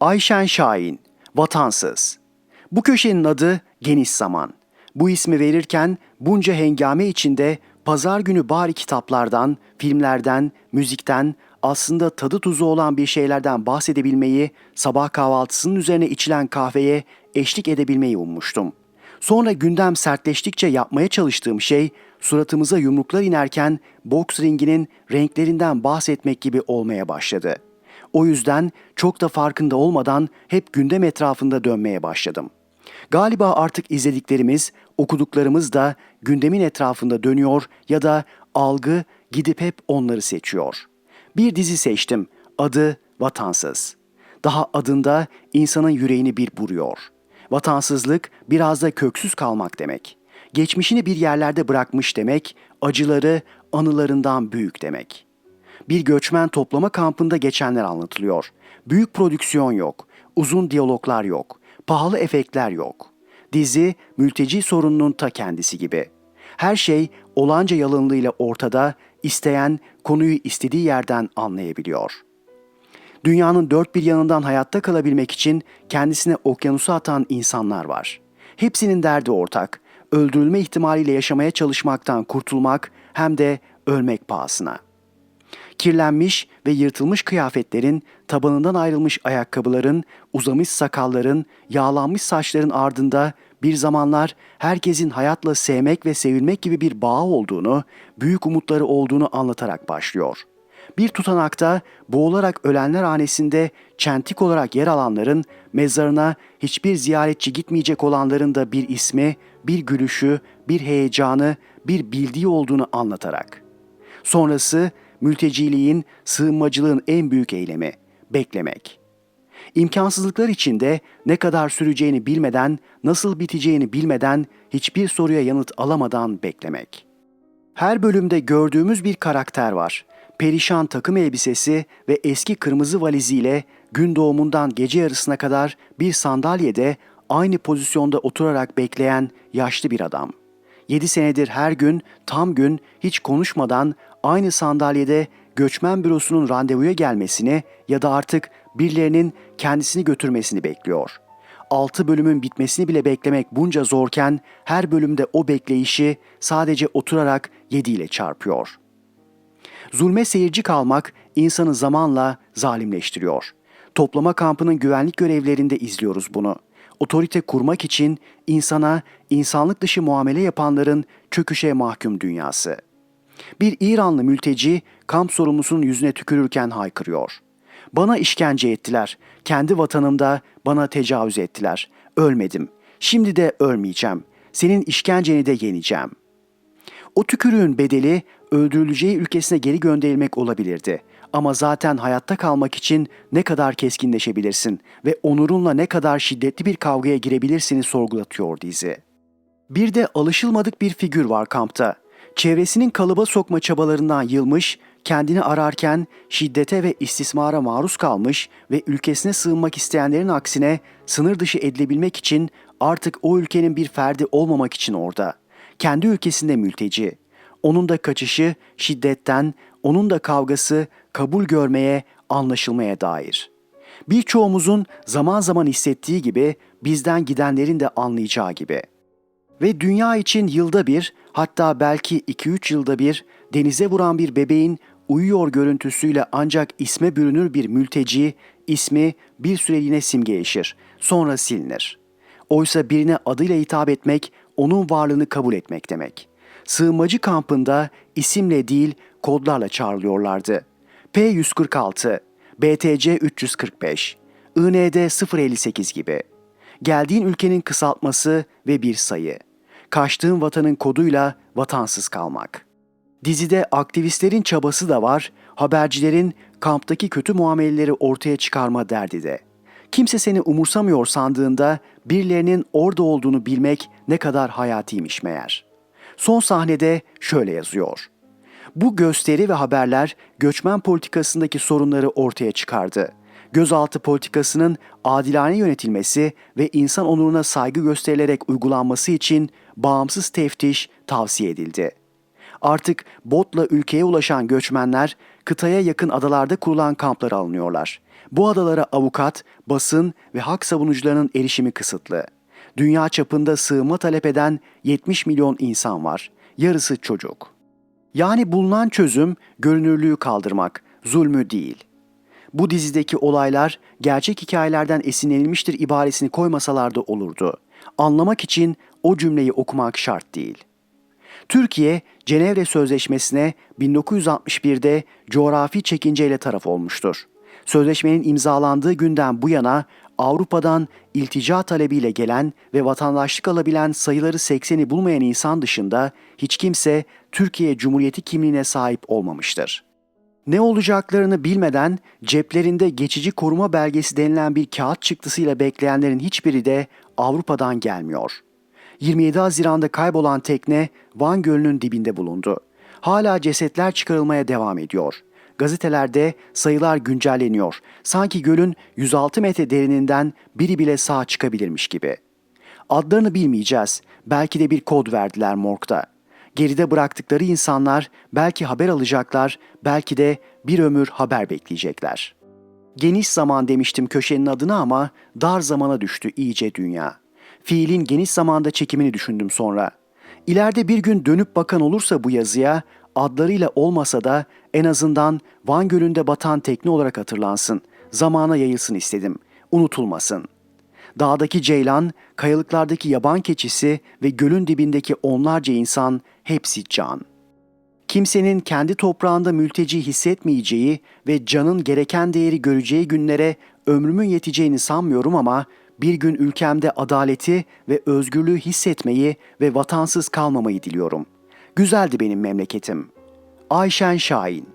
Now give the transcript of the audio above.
Ayşen Şahin, Vatansız. Bu köşenin adı Geniş Zaman. Bu ismi verirken bunca hengame içinde pazar günü bari kitaplardan, filmlerden, müzikten, aslında tadı tuzu olan bir şeylerden bahsedebilmeyi, sabah kahvaltısının üzerine içilen kahveye eşlik edebilmeyi ummuştum. Sonra gündem sertleştikçe yapmaya çalıştığım şey suratımıza yumruklar inerken boks ringinin renklerinden bahsetmek gibi olmaya başladı. O yüzden çok da farkında olmadan hep gündem etrafında dönmeye başladım. Galiba artık izlediklerimiz, okuduklarımız da gündemin etrafında dönüyor ya da algı gidip hep onları seçiyor. Bir dizi seçtim. Adı Vatansız. Daha adında insanın yüreğini bir vuruyor. Vatansızlık biraz da köksüz kalmak demek. Geçmişini bir yerlerde bırakmış demek, acıları anılarından büyük demek. Bir göçmen toplama kampında geçenler anlatılıyor. Büyük prodüksiyon yok, uzun diyaloglar yok, pahalı efektler yok. Dizi mülteci sorununun ta kendisi gibi. Her şey olanca yalınlığıyla ortada, isteyen konuyu istediği yerden anlayabiliyor. Dünyanın dört bir yanından hayatta kalabilmek için kendisine okyanusa atan insanlar var. Hepsinin derdi ortak. Öldürülme ihtimaliyle yaşamaya çalışmaktan kurtulmak hem de ölmek pahasına. Kirlenmiş ve yırtılmış kıyafetlerin, tabanından ayrılmış ayakkabıların, uzamış sakalların, yağlanmış saçların ardında bir zamanlar herkesin hayatla sevmek ve sevilmek gibi bir bağ olduğunu, büyük umutları olduğunu anlatarak başlıyor. Bir tutanakta boğularak ölenler hanesinde çentik olarak yer alanların mezarına hiçbir ziyaretçi gitmeyecek olanların da bir ismi, bir gülüşü, bir heyecanı, bir bildiği olduğunu anlatarak. Sonrası mülteciliğin, sığınmacılığın en büyük eylemi, beklemek. İmkansızlıklar içinde ne kadar süreceğini bilmeden, nasıl biteceğini bilmeden, hiçbir soruya yanıt alamadan beklemek. Her bölümde gördüğümüz bir karakter var. Perişan takım elbisesi ve eski kırmızı valiziyle gün doğumundan gece yarısına kadar bir sandalyede aynı pozisyonda oturarak bekleyen yaşlı bir adam. Yedi senedir her gün tam gün hiç konuşmadan aynı sandalyede göçmen bürosunun randevuya gelmesini ya da artık birilerinin kendisini götürmesini bekliyor. Altı bölümün bitmesini bile beklemek bunca zorken her bölümde o bekleyişi sadece oturarak yediyle çarpıyor. Zulme seyirci kalmak insanı zamanla zalimleştiriyor. Toplama kampının güvenlik görevlerinde izliyoruz bunu. Otorite kurmak için insana insanlık dışı muamele yapanların çöküşe mahkum dünyası. Bir İranlı mülteci kamp sorumlusunun yüzüne tükürürken haykırıyor. Bana işkence ettiler. Kendi vatanımda bana tecavüz ettiler. Ölmedim. Şimdi de ölmeyeceğim. Senin işkenceni de yeneceğim. O tükürüğün bedeli öldürüleceği ülkesine geri gönderilmek olabilirdi. Ama zaten hayatta kalmak için ne kadar keskinleşebilirsin ve onurunla ne kadar şiddetli bir kavgaya girebilirsini sorgulatıyor dizi. Bir de alışılmadık bir figür var kampta. Çevresinin kalıba sokma çabalarından yılmış, kendini ararken şiddete ve istismara maruz kalmış ve ülkesine sığınmak isteyenlerin aksine sınır dışı edilebilmek için artık o ülkenin bir ferdi olmamak için orada. Kendi ülkesinde mülteci. Onun da kaçışı şiddetten, onun da kavgası kabul görmeye, anlaşılmaya dair. Birçoğumuzun zaman zaman hissettiği gibi bizden gidenlerin de anlayacağı gibi. Ve dünya için yılda bir, hatta belki 2-3 yılda bir denize vuran bir bebeğin uyuyor görüntüsüyle ancak isme bürünür bir mülteci, ismi bir süreliğine simgeleşir, sonra silinir. Oysa birine adıyla hitap etmek, onun varlığını kabul etmek demek. Sığınmacı kampında isimle değil kodlarla çağrılıyorlardı. P146, BTC 345, IND 058 gibi. Geldiğin ülkenin kısaltması ve bir sayı. Kaçtığın vatanın koduyla vatansız kalmak. Dizide aktivistlerin çabası da var, habercilerin kamptaki kötü muameleleri ortaya çıkarma derdi de. Kimse seni umursamıyor sandığında birilerinin orada olduğunu bilmek ne kadar hayatiymiş meğer. Son sahnede şöyle yazıyor. Bu gösteri ve haberler göçmen politikasındaki sorunları ortaya çıkardı. Gözaltı politikasının adilane yönetilmesi ve insan onuruna saygı gösterilerek uygulanması için bağımsız teftiş tavsiye edildi. Artık botla ülkeye ulaşan göçmenler kıtaya yakın adalarda kurulan kamplara alınıyorlar. Bu adalara avukat, basın ve hak savunucularının erişimi kısıtlı. Dünya çapında sığınma talep eden 70 milyon insan var. Yarısı çocuk. Yani bulunan çözüm görünürlüğü kaldırmak, zulmü değil. Bu dizideki olaylar gerçek hikayelerden esinlenilmiştir ibaresini koymasalar da olurdu. Anlamak için o cümleyi okumak şart değil. Türkiye, Cenevre Sözleşmesi'ne 1961'de coğrafi çekinceyle taraf olmuştur. Sözleşmenin imzalandığı günden bu yana Avrupa'dan iltica talebiyle gelen ve vatandaşlık alabilen sayıları 80'i bulmayan insan dışında hiç kimse Türkiye Cumhuriyeti kimliğine sahip olmamıştır. Ne olacaklarını bilmeden ceplerinde geçici koruma belgesi denilen bir kağıt çıktısıyla bekleyenlerin hiçbiri de Avrupa'dan gelmiyor. 27 Haziran'da kaybolan tekne Van Gölü'nün dibinde bulundu. Hala cesetler çıkarılmaya devam ediyor. Gazetelerde sayılar güncelleniyor. Sanki gölün 106 metre derininden biri bile sağ çıkabilirmiş gibi. Adlarını bilmeyeceğiz. Belki de bir kod verdiler morgda. Geride bıraktıkları insanlar belki haber alacaklar, belki de bir ömür haber bekleyecekler. Geniş zaman demiştim köşenin adına ama dar zamana düştü iyice dünya. Fiilin geniş zamanda çekimini düşündüm sonra. İleride bir gün dönüp bakan olursa bu yazıya adlarıyla olmasa da en azından Van Gölü'nde batan tekne olarak hatırlansın. Zamana yayılsın istedim. Unutulmasın. Dağdaki ceylan, kayalıklardaki yaban keçisi ve gölün dibindeki onlarca insan hepsi can. Kimsenin kendi toprağında mülteci hissetmeyeceği ve canın gereken değeri göreceği günlere ömrümün yeteceğini sanmıyorum ama bir gün ülkemde adaleti ve özgürlüğü hissetmeyi ve vatansız kalmamayı diliyorum. Güzeldi benim memleketim. Ayşen Şahin